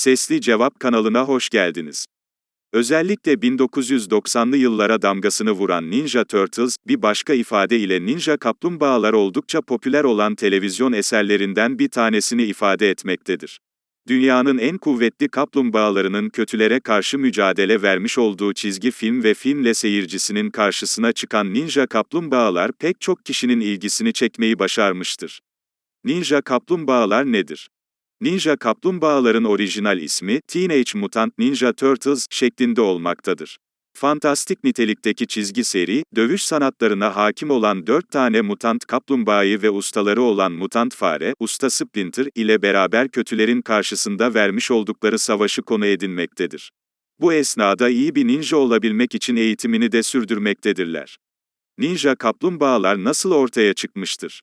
Sesli Cevap kanalına hoş geldiniz. Özellikle 1990'lı yıllara damgasını vuran Ninja Turtles, bir başka ifade ile Ninja Kaplumbağalar oldukça popüler olan televizyon eserlerinden bir tanesini ifade etmektedir. Dünyanın en kuvvetli kaplumbağalarının kötülere karşı mücadele vermiş olduğu çizgi film ve filmle seyircisinin karşısına çıkan Ninja Kaplumbağalar pek çok kişinin ilgisini çekmeyi başarmıştır. Ninja Kaplumbağalar nedir? Ninja kaplumbağaların orijinal ismi, Teenage Mutant Ninja Turtles şeklinde olmaktadır. Fantastik nitelikteki çizgi seri, dövüş sanatlarına hakim olan dört tane mutant kaplumbağayı ve ustaları olan mutant fare, usta Splinter ile beraber kötülerin karşısında vermiş oldukları savaşı konu edinmektedir. Bu esnada iyi bir ninja olabilmek için eğitimini de sürdürmektedirler. Ninja kaplumbağalar nasıl ortaya çıkmıştır?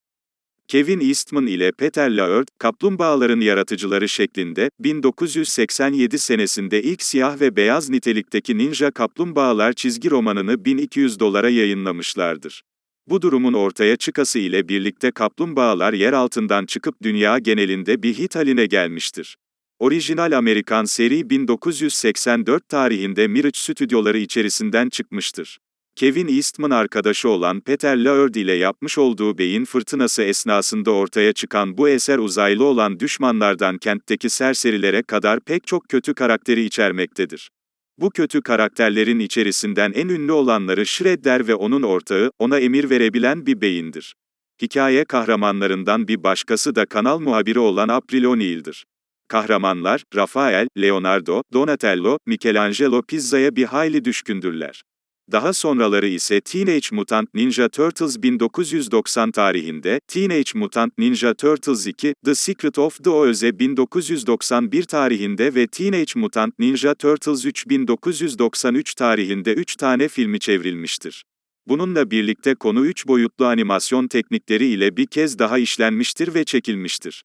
Kevin Eastman ile Peter Laird, Kaplumbağaların Yaratıcıları şeklinde, 1987 senesinde ilk siyah ve beyaz nitelikteki Ninja Kaplumbağalar çizgi romanını 1200 dolara yayınlamışlardır. Bu durumun ortaya çıkası ile birlikte kaplumbağalar yer altından çıkıp dünya genelinde bir hit haline gelmiştir. Orijinal Amerikan seri 1984 tarihinde Mirage stüdyoları içerisinden çıkmıştır. Kevin Eastman arkadaşı olan Peter Laird ile yapmış olduğu beyin fırtınası esnasında ortaya çıkan bu eser uzaylı olan düşmanlardan kentteki serserilere kadar pek çok kötü karakteri içermektedir. Bu kötü karakterlerin içerisinden en ünlü olanları Shredder ve onun ortağı, ona emir verebilen bir beyindir. Hikaye kahramanlarından bir başkası da kanal muhabiri olan April O'Neil'dir. Kahramanlar, Rafael, Leonardo, Donatello, Michelangelo Pizza'ya bir hayli düşkündürler. Daha sonraları ise Teenage Mutant Ninja Turtles 1990 tarihinde, Teenage Mutant Ninja Turtles 2, The Secret of the Ooze 1991 tarihinde ve Teenage Mutant Ninja Turtles 3 1993 tarihinde 3 tane filmi çevrilmiştir. Bununla birlikte konu 3 boyutlu animasyon teknikleri ile bir kez daha işlenmiştir ve çekilmiştir.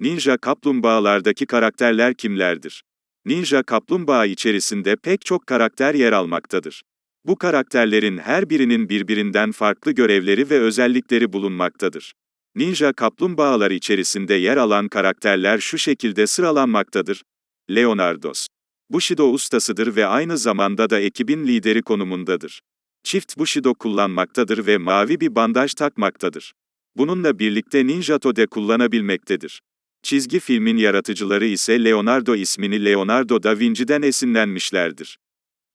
Ninja Kaplumbağalardaki karakterler kimlerdir? Ninja Kaplumbağa içerisinde pek çok karakter yer almaktadır. Bu karakterlerin her birinin birbirinden farklı görevleri ve özellikleri bulunmaktadır. Ninja kaplumbağalar içerisinde yer alan karakterler şu şekilde sıralanmaktadır. Leonardos. Bushido ustasıdır ve aynı zamanda da ekibin lideri konumundadır. Çift Bushido kullanmaktadır ve mavi bir bandaj takmaktadır. Bununla birlikte Ninja Tode kullanabilmektedir. Çizgi filmin yaratıcıları ise Leonardo ismini Leonardo da Vinci'den esinlenmişlerdir.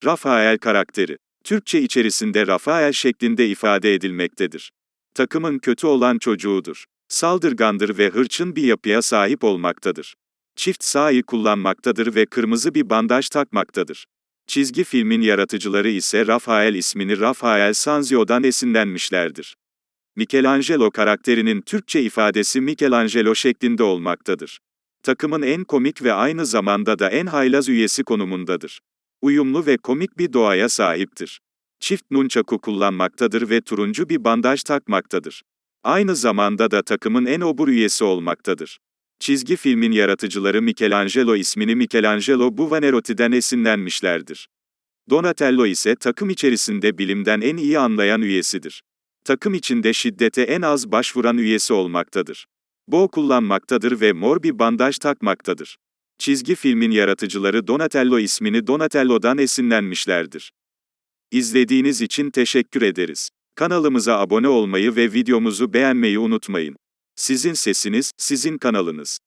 Rafael karakteri Türkçe içerisinde Rafael şeklinde ifade edilmektedir. Takımın kötü olan çocuğudur. Saldırgandır ve hırçın bir yapıya sahip olmaktadır. Çift sağı kullanmaktadır ve kırmızı bir bandaj takmaktadır. Çizgi filmin yaratıcıları ise Rafael ismini Rafael Sanzio'dan esinlenmişlerdir. Michelangelo karakterinin Türkçe ifadesi Michelangelo şeklinde olmaktadır. Takımın en komik ve aynı zamanda da en haylaz üyesi konumundadır uyumlu ve komik bir doğaya sahiptir. Çift nunchaku kullanmaktadır ve turuncu bir bandaj takmaktadır. Aynı zamanda da takımın en obur üyesi olmaktadır. Çizgi filmin yaratıcıları Michelangelo ismini Michelangelo Buonarroti'den esinlenmişlerdir. Donatello ise takım içerisinde bilimden en iyi anlayan üyesidir. Takım içinde şiddete en az başvuran üyesi olmaktadır. Bo kullanmaktadır ve mor bir bandaj takmaktadır. Çizgi filmin yaratıcıları Donatello ismini Donatello'dan esinlenmişlerdir. İzlediğiniz için teşekkür ederiz. Kanalımıza abone olmayı ve videomuzu beğenmeyi unutmayın. Sizin sesiniz, sizin kanalınız.